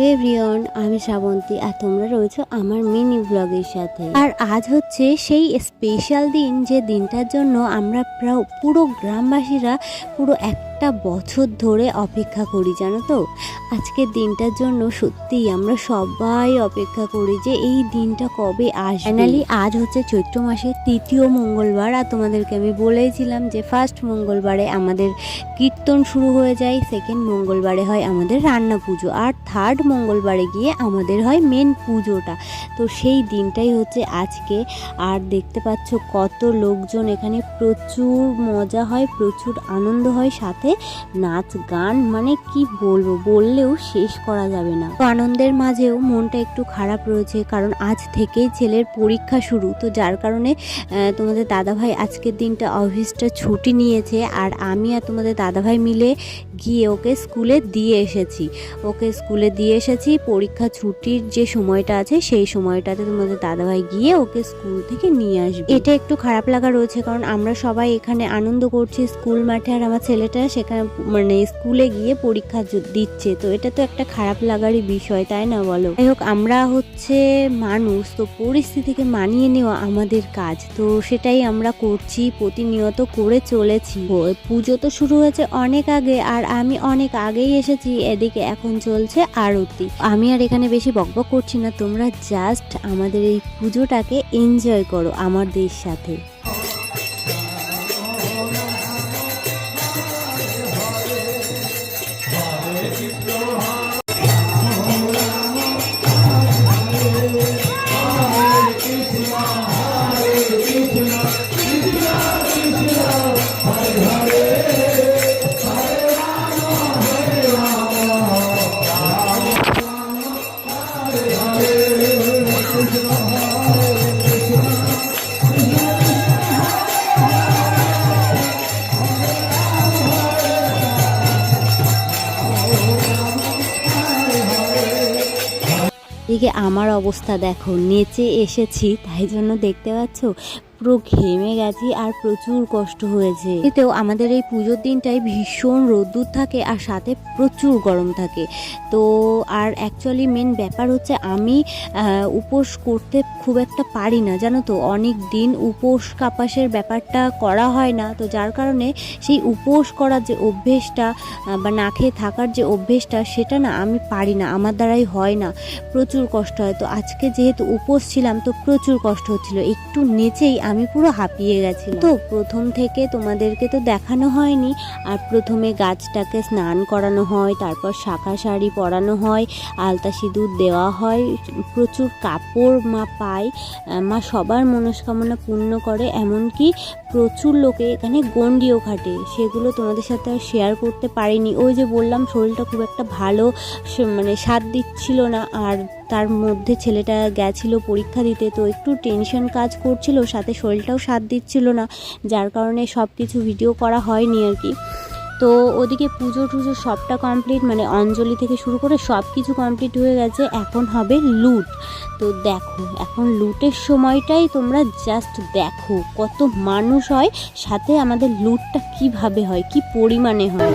Everyone আমি শ্রাবন্তী আর তোমরা রয়েছো আমার মিনি ব্লগের সাথে। আর আজ হচ্ছে সেই স্পেশাল দিন যে দিনটার জন্য আমরা পুরো গ্রামবাসীরা পুরো একটা বছর ধরে অপেক্ষা করি, জানো তো? আজকের দিনটার জন্য সত্যিই আমরা সবাই অপেক্ষা করি যে এই দিনটা কবে আসবে। ফাইনালি আজ হচ্ছে চৈত্র মাসের তৃতীয় মঙ্গলবার আর তোমাদেরকে আমি বলেইছিলাম যে ফার্স্ট মঙ্গলবারে আমাদের কীর্তন শুরু হয়ে যায় সেকেন্ড মঙ্গলবারে হয় আমাদের রান্না পুজো আর থার্ড মঙ্গলবারে গিয়ে আমাদের হয় মেন পুজোটা। তো সেই দিনটাই হচ্ছে আজকে। আর দেখতে পাচ্ছ কত লোকজন এখানে প্রচুর মজা হয়, প্রচুর আনন্দ হয়, সাথে নাচ গান মানে কি বলব? বললেও শেষ করা যাবে না। তো আনন্দের মাঝেও মনটা একটু খারাপ রয়েছে, কারণ আজ থেকেই ছেলের পরীক্ষা শুরু। তো যার কারণে তোমাদের দাদাভাই আজকের দিনটা অফিসটা ছুটি নিয়েছে, আর আমি আর তোমাদের দাদাভাই মিলে গিয়ে ওকে স্কুলে দিয়ে এসেছি। ওকে স্কুলে দিয়ে এসেছি, পরীক্ষা ছুটির যে সময়টা আছে সেই সময়টাতে তোমাদের দাদাভাই গিয়ে ওকে স্কুল থেকে নিয়ে আসবে। এটা একটু খারাপ লাগা রয়েছে কারণ আমরা সবাই এখানে আনন্দ করছি স্কুল মাঠে আর আমার ছেলেটা সেখানে মানে স্কুলে গিয়ে পরীক্ষা দিচ্ছে। তো এটা তো একটা খারাপ লাগারই বিষয়, তাই না বলো? যাই হোক, আমরা হচ্ছে মানুষ, তো পরিস্থিতিকে মানিয়ে নেওয়া আমাদের কাজ। তো সেটাই আমরা করছি, প্রতিনিয়ত করে চলেছি। পুজো তো শুরু হয়েছে অনেক আগে আর আমি অনেক আগেই এসেছি, এদিকে এখন চলছে আরতি। আমি আর এখানে বেশি বকবক করছি না, তোমরা জাস্ট আমাদের এই পুজোটাকে এনজয় করো আমাদের সাথে। এদিকে আমার অবস্থা দেখো নেচে এসেছি তাই জন্য দেখতে পাচ্ছ? পুরো ঘেমে গেছি আর প্রচুর কষ্ট হয়েছে। এতেও আমাদের এই পুজোর দিনটাই ভীষণ রোদ্দুর থাকে আর সাথে প্রচুর গরম থাকে। তো আর অ্যাকচুয়ালি মেন ব্যাপার হচ্ছে আমি উপোস করতে খুব একটা পারি না, জানো তো? অনেক দিন উপোস কাপাসের ব্যাপারটা করা হয় না। তো যার কারণে সেই উপোস করার যে অভ্যেসটা বা না খেয়ে থাকার যে অভ্যেসটা, সেটা না আমি পারি না। আমার দ্বারাই হয় না। প্রচুর কষ্ট হয়। তো আজকে যেহেতু উপোস ছিলাম, তো প্রচুর কষ্ট হচ্ছিল। একটু নেচেই আমি পুরো হাঁপিয়ে গেছি তো প্রথম থেকে তোমাদেরকে তো দেখানো হয়নি, আর প্রথমে গাছটাকে স্নান করানো হয়, তারপর শাখা শাড়ি পরানো হয়, আলতা সিঁদুর দেওয়া হয়, প্রচুর কাপড় মা পায় মা সবার মনস্কামনা পূর্ণ করে, এমনকি প্রচুর লোকে এখানে গন্ডিও খাটে সেগুলো তোমাদের সাথে আর শেয়ার করতে পারিনি। ওই যে বললাম, শরীরটা খুব একটা ভালো মানে স্বাদ দিচ্ছিল না, আর তার মধ্যে ছেলেটা গেছিল পরীক্ষা দিতে, তো একটু টেনশন কাজ করছিল, সাথে শরীরটাও সাথ দিচ্ছিল না, যার কারণে সব কিছু ভিডিও করা হয়নি আর কি। তো ওদিকে পুজো টুজো সবটা কমপ্লিট মানে অঞ্জলি থেকে শুরু করে সব কিছু কমপ্লিট হয়ে গেছে, এখন হবে লুট তো দেখো, এখন লুটের সময়টাই তোমরা জাস্ট দেখো, কত মানুষ হয়, সাথে আমাদের লুটটা কীভাবে হয়, কি পরিমাণে হয়।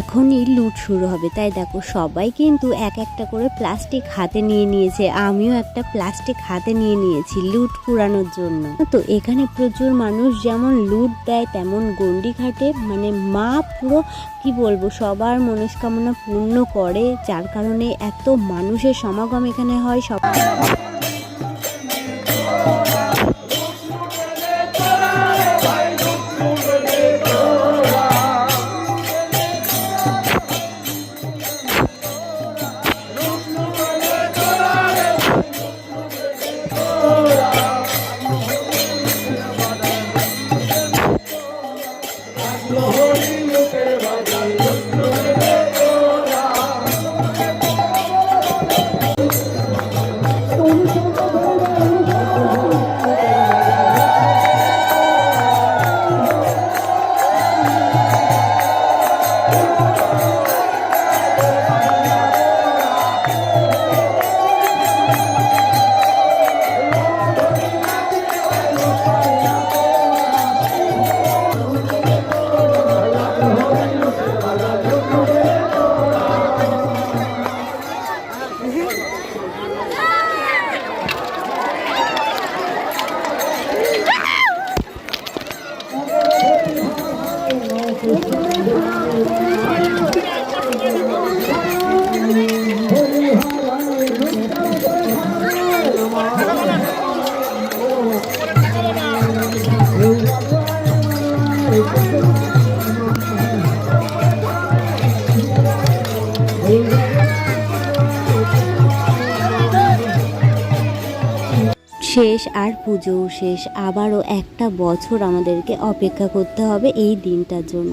এখনই লুট শুরু হবে। তাই দেখো, সবাই কিন্তু এক একটা করে প্লাস্টিক হাতে নিয়ে নিয়েছে। আমিও একটা প্লাস্টিক হাতে নিয়ে নিয়েছি লুট পুরানোর জন্য। তো এখানে প্রচুর মানুষ যেমন লুট দেয়, তেমন গন্ডি ঘাটে মানে মা পুরো, কি বলব, সবার মনস্কামনা পূর্ণ করে। যার কারণে এত মানুষের সমাগম এখানে হয় সব শেষ আর পুজো, শেষ আবারও একটা বছর আমাদেরকে অপেক্ষা করতে হবে এই দিনটার জন্য।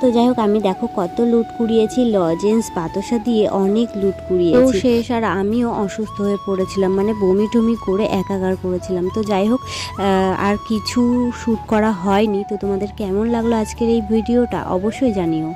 তো যাই হোক, আমি দেখো কত লুট কুড়িয়েছি, লজেন্স পাতসা দিয়ে অনেক লুট কুড়িয়েছি। শেষ, আর আমিও অসুস্থ হয়ে পড়েছিলাম মানে বমি টমি করে একাকার করেছিলাম। তো যাই হোক আর কিছু শ্যুট করা হয়নি। তো তোমাদের কেমন লাগল আজকের এই ভিডিওটা অবশ্যই জানিও।